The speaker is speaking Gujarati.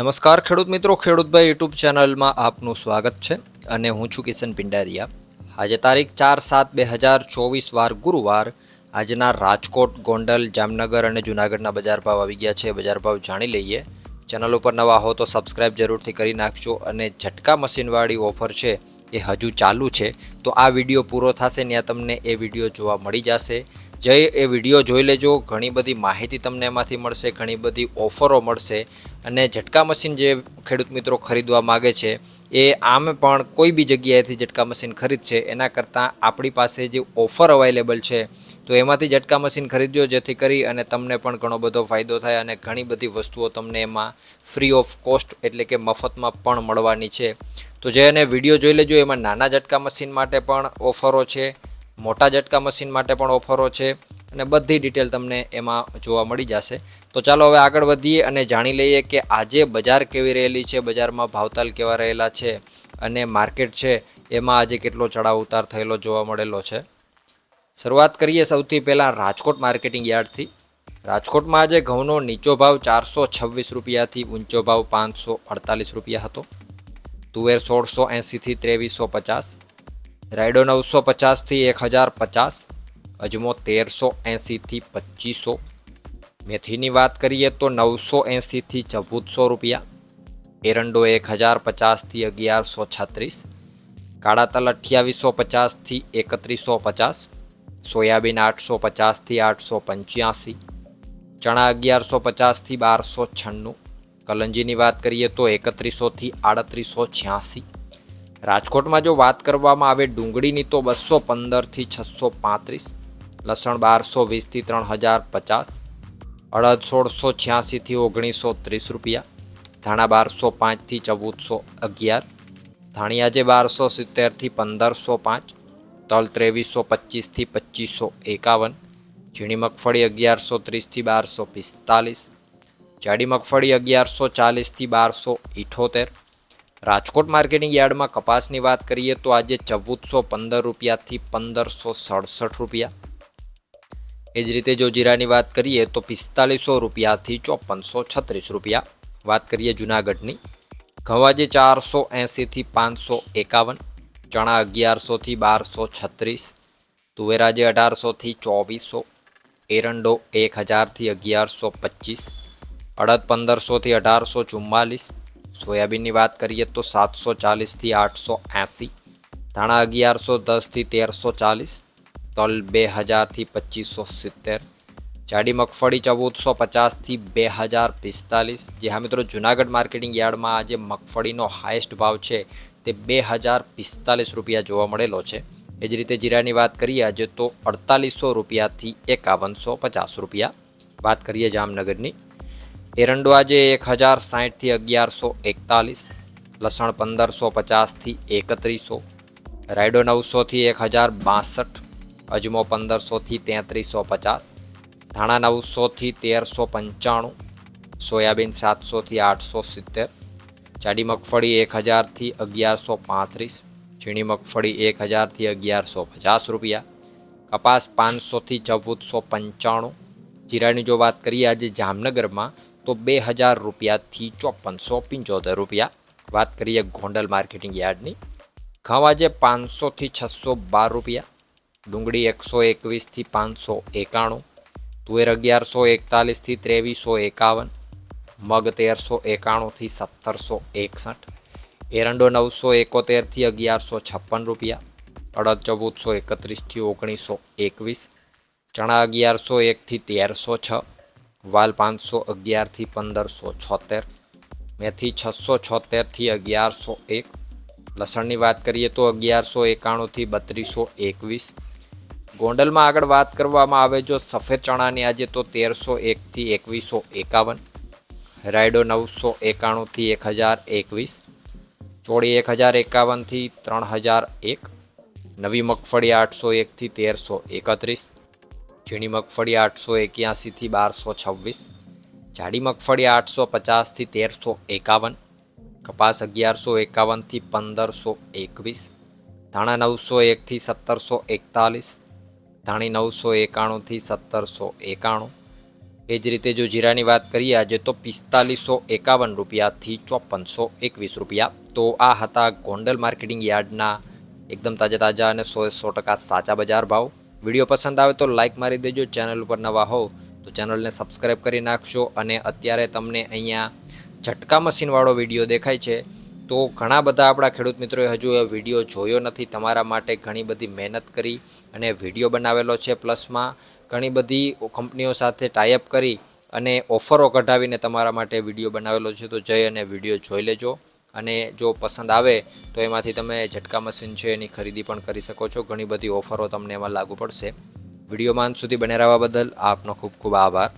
નમસ્કાર ખેડૂત મિત્રો ખેડૂતભાઈ યુટ્યુબ ચેનલમાં આપનું સ્વાગત છે અને હું છું કિશન પિંડારિયા. આજે તારીખ ચાર સાત બે હજાર ચોવીસ વાર ગુરુવાર આજના રાજકોટ, ગોંડલ, જામનગર અને જૂનાગઢના બજાર ભાવ આવી ગયા છે. બજાર ભાવ જાણી લઈએ. ચેનલ ઉપર નવા હો તો સબસ્ક્રાઇબ જરૂરથી કરી નાખજો અને ઝટકા મશીનવાળી ઓફર છે એ હજુ ચાલુ છે. તો આ વીડિયો પૂરો થશે, ત્યાં તમને એ વીડિયો જોવા મળી જશે. જઈ એ વીડિયો જોઈ લેજો. ઘણી બધી માહિતી તમને એમાંથી મળશે, ઘણી બધી ઓફરો મળશે અને ઝટકા મશીન જે ખેડૂત મિત્રો ખરીદવા માગે છે, એ આમ પણ કોઈ બી જગ્યાએથી ઝટકા મશીન ખરીદશે એના કરતાં આપણી પાસે જે ઓફર અવેલેબલ છે, તો એમાંથી ઝટકા મશીન ખરીદજો જેથી કરી અને તમને પણ ઘણો બધો ફાયદો થાય અને ઘણી બધી વસ્તુઓ તમને એમાં ફ્રી ઓફ કોસ્ટ એટલે કે મફતમાં પણ મળવાની છે. તો જે એને વીડિયો જોઈ લેજો, એમાં નાના ઝટકા મશીન માટે પણ ઓફરો છે. મોટા ઝટકા મશીન માટે પણ ઓફરો છે અને બધી ડિટેલ તમને એમાં જોવા મળી જશે. તો ચાલો હવે આગળ વધીએ અને જાણી લઈએ કે આજે બજાર કેવી રહેલી છે, બજારમાં ભાવતાલ કેવા રહેલા છે અને માર્કેટ છે એમાં આજે કેટલો ચડાવ ઉતાર થયેલો જોવા મળેલો છે. શરૂઆત કરીએ સૌથી પહેલાં રાજકોટ માર્કેટિંગ યાર્ડથી. રાજકોટમાં આજે ઘઉંનો નીચો ભાવ ચારસો છવ્વીસ રૂપિયાથી ઊંચો ભાવ પાંચસો અડતાલીસ રૂપિયા હતો. તુવેર સોળસો એંસીથી ત્રેવીસો પચાસ. રાયડો નવસો પચાસથી એક હજાર પચાસ અજમો તેરસો એંસીથી પચીસો મેથીની વાત કરીએ તો નવસો એંસીથી ચૌદસો રૂપિયા, એરંડો એક હજાર પચાસથી અગિયારસો છત્રીસ કાળા તલ અઠ્યાવીસો પચાસથી એકત્રીસો પચાસ સોયાબીન આઠસો પચાસથી આઠસો પંચ્યાસી ચણા અગિયારસો પચાસથી બારસો છન્નું કલંજીની વાત કરીએ તો એકત્રીસોથી આડત્રીસો છ્યાસી રાજકોટમાં જો વાત કરવામાં આવે ડુંગળીની તો બસો પંદરથી છસો પાંત્રીસ, લસણ બારસો વીસથી ત્રણ હજાર પચાસ, અડદ સોળસો છ્યાસીથી ઓગણીસો ત્રીસ રૂપિયા, ધાણા બારસો પાંચથી ચૌદસો અગિયાર ધાણિયાજે બારસો સિત્તેરથી પંદરસો પાંચ, તલ ત્રેવીસો પચીસથી પચીસો એકાવન, ઝીણી મગફળી અગિયારસો ત્રીસથી બારસો પિસ્તાલીસ, જાડી મગફળી અગિયારસો ચાલીસથી બારસો ઇઠોતેર રાજકોટ માર્કેટિંગ યાર્ડમાં કપાસની વાત કરીએ તો આજે ચૌદસો પંદર રૂપિયાથી પંદરસો સડસઠ રૂપિયા. એ જ રીતે જો જીરાની વાત કરીએ તો પિસ્તાલીસો રૂપિયાથી ચોપનસો છત્રીસ રૂપિયા. વાત કરીએ જુનાગઢની. ઘઉં આજે ચારસો એંસીથી પાંચસો એકાવન, ચણા અગિયારસોથી બારસો છત્રીસ, તુવેર આજે અઢારસોથી ચોવીસો, એરંડો એક હજારથી અગિયારસો પચીસ, અડદ પંદરસોથી અઢારસો ચુમ્માલીસ સોયાબીનની વાત કરીએ તો સાતસો ચાલીસથી આઠસો એંસી, ધાણા અગિયારસો દસથી તેરસો ચાલીસ, તલ બે હજારથી પચીસો સિત્તેર, જાડી મગફળી ચૌદસો પચાસથી બે હજાર પિસ્તાલીસ. જે હા મિત્રો, જુનાગઢ માર્કેટિંગ યાર્ડમાં આજે મગફળીનો હાઈએસ્ટ ભાવ છે તે બે હજાર પિસ્તાલીસ રૂપિયા જોવા મળેલો છે. એ જ રીતે જીરાની વાત કરીએ આજે તો અડતાલીસો રૂપિયાથી એકાવનસો પચાસ રૂપિયા. વાત કરીએ જામનગરની. એરંડો આજે એક હજાર સાહીઠથી અગિયારસો એકતાલીસ, લસણ પંદરસો પચાસથી એકત્રીસો, રાયડો નવસોથી એક હજાર બાસઠ, અજમો પંદરસોથી તેત્રીસો પચાસ, ધાણા નવસોથી તેરસો પંચાણું, સોયાબીન સાતસોથી આઠસો સિત્તેર, જાડી મગફળી એક હજારથી અગિયારસો પાંત્રીસ, ઝીણી મગફળી એક હજારથી અગિયારસો પચાસ રૂપિયા, કપાસ પાંચસોથી ચૌદસો પંચાણું. જીરાની જો વાત કરીએ આજે જામનગરમાં તો બે હજાર રૂપિયાથી ચોપનસો પંચોતેર રૂપિયા. વાત કરીએ ગોંડલ માર્કેટિંગ યાર્ડની. ઘઉં આજે પાંચસોથી છસો બાર રૂપિયા. ડુંગળી એકસો એકવીસથી પાંચસો એકાણું. તુવેર અગિયારસો એકતાલીસથી ત્રેવીસો એકાવન. મગ તેરસો એકાણુંથી સત્તરસો એકસઠ. એરંડો નવસો એકોતેરથી અગિયારસો છપ્પન રૂપિયા. અડદ ચૌદસો એકત્રીસથી ઓગણીસો એકવીસ. ચણા અગિયારસો એકથી તેરસો છ. વાલ પાંચસો અગિયારથી પંદરસો છોતેર, મેથી છસો છોતેરથી અગિયારસો એક, લસણની વાત કરીએ તો અગિયારસો એકાણુંથી બત્રીસો એકવીસ. ગોંડલમાં આગળ વાત કરવામાં આવે જો સફેદ ચણાની આજે તો તેરસો એકથી એકવીસો એકાવન, રાયડો નવસો એકાણુંથી એક હજાર એકવીસ, ચોળી એક હજાર એકાવનથી ત્રણ હજાર એક, નવી મગફળી આઠસો એકથી તેરસો એકત્રીસ ઝીણી મગફળી આઠસો એક્યાસીથી બારસો છવ્વીસ, જાડી મગફળી આઠસો પચાસથી તેરસો એકાવન, કપાસ અગિયારસો એકાવનથી પંદરસો એકવીસ, ધાણા નવસો એકથી સત્તરસો એકતાલીસ, ધાણી નવસો એકાણુંથી સત્તરસો એકાણું. એ જ રીતે જો જીરાની વાત કરીએ આજે તો પિસ્તાલીસો એકાવન રૂપિયાથી ચોપનસો એકવીસ રૂપિયા. તો આ હતા ગોંડલ માર્કેટિંગ યાર્ડના એકદમ તાજા તાજા અને સો સો ટકા સાચા બજાર ભાવ. વીડિયો પસંદ આવે તો લાઇક મારી દેજો ચેનલ ઉપર નવા હોવ તો ચેનલને સબસ્ક્રાઈબ કરી નાખશો અને અત્યારે તમને અહીંયા ઝટકા મશીનવાળો વીડિયો દેખાય છે. તો ઘણા બધા આપણા ખેડૂત મિત્રોએ હજુ એ વીડિયો જોયો નથી. તમારા માટે ઘણી બધી મહેનત કરી અને વીડિયો બનાવેલો છે પ્લસમાં ઘણી બધી કંપનીઓ સાથે ટાઈઅપ કરી અને ઓફરો કઢાવીને તમારા માટે વીડિયો બનાવેલો છે. તો જઈ અને વીડિયો જોઈ લેજો. અને જો પસંદ આવે તો એમાંથી તમે ઝટકા મશીન છે એની ખરીદી પણ કરી શકો છો. ઘણી બધી ઓફરો તમને એમાં લાગુ પડશે. વિડીયોમાં અંત સુધી બને રહેવા બદલ આપનો ખૂબ ખૂબ આભાર.